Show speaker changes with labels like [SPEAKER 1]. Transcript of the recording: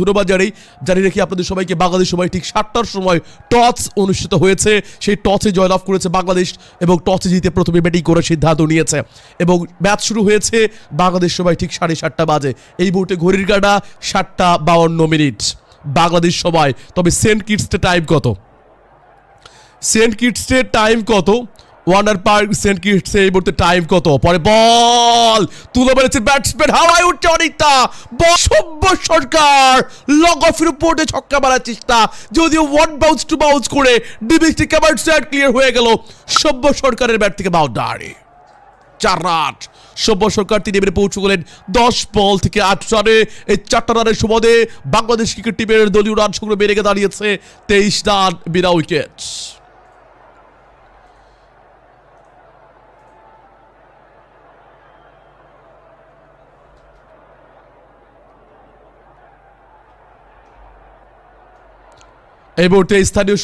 [SPEAKER 1] ধন্যবাদ জানাই জানিয়ে রেখে আপনাদের সবাইকে বাংলাদেশ সময় ঠিক সাতটার সময় টস অনুষ্ঠিত হয়েছে। সেই টসে জয়লাভ করেছে বাংলাদেশ এবং টসে জিতে প্রথমে ব্যাটিং করার সিদ্ধান্ত নিয়েছে এবং ম্যাচ শুরু হয়েছে বাংলাদেশ সময় ঠিক সাড়ে সাতটা বাজে। এই মুহূর্তে ঘড়ির কাটা সাতটা বাউন্ন মিনিট। বাংলাদেশ সময়, তবে সেন্ট কিটসতে টাইম কত? সেন্ট কিটসের টাইম কত? ওয়ান্ডার পার্ক সেন্ট কিটসে এই মুহূর্তে টাইম কত? পরে বল! তুলে মেরেছে ব্যাটসম্যান হাওয়ায় উঠছে অনেকটা সভ্য সরকার! লগ অফের উপর দিয়ে ছক্কা মারার চেষ্টা। যদিও ওয়ান বাউন্স টু বাউন্স করে ডিবিসটি কেমন সেট ক্লিয়ার হয়ে গেল। সভ্য সরকারের ব্যাট থেকে বাউন্ডারি চার রান। সভ্য সরকার তিনি এবারে পৌঁছে গেলেন দশ বল থেকে আট রানে। এই চারটা রানের সুবাদে বাংলাদেশ ক্রিকেট টিমের দলীয় রান সংগ্রহ বেড়ে দাঁড়িয়েছে তেইশ রান বিনা উইকেট এই মুহূর্তে স্থানীয়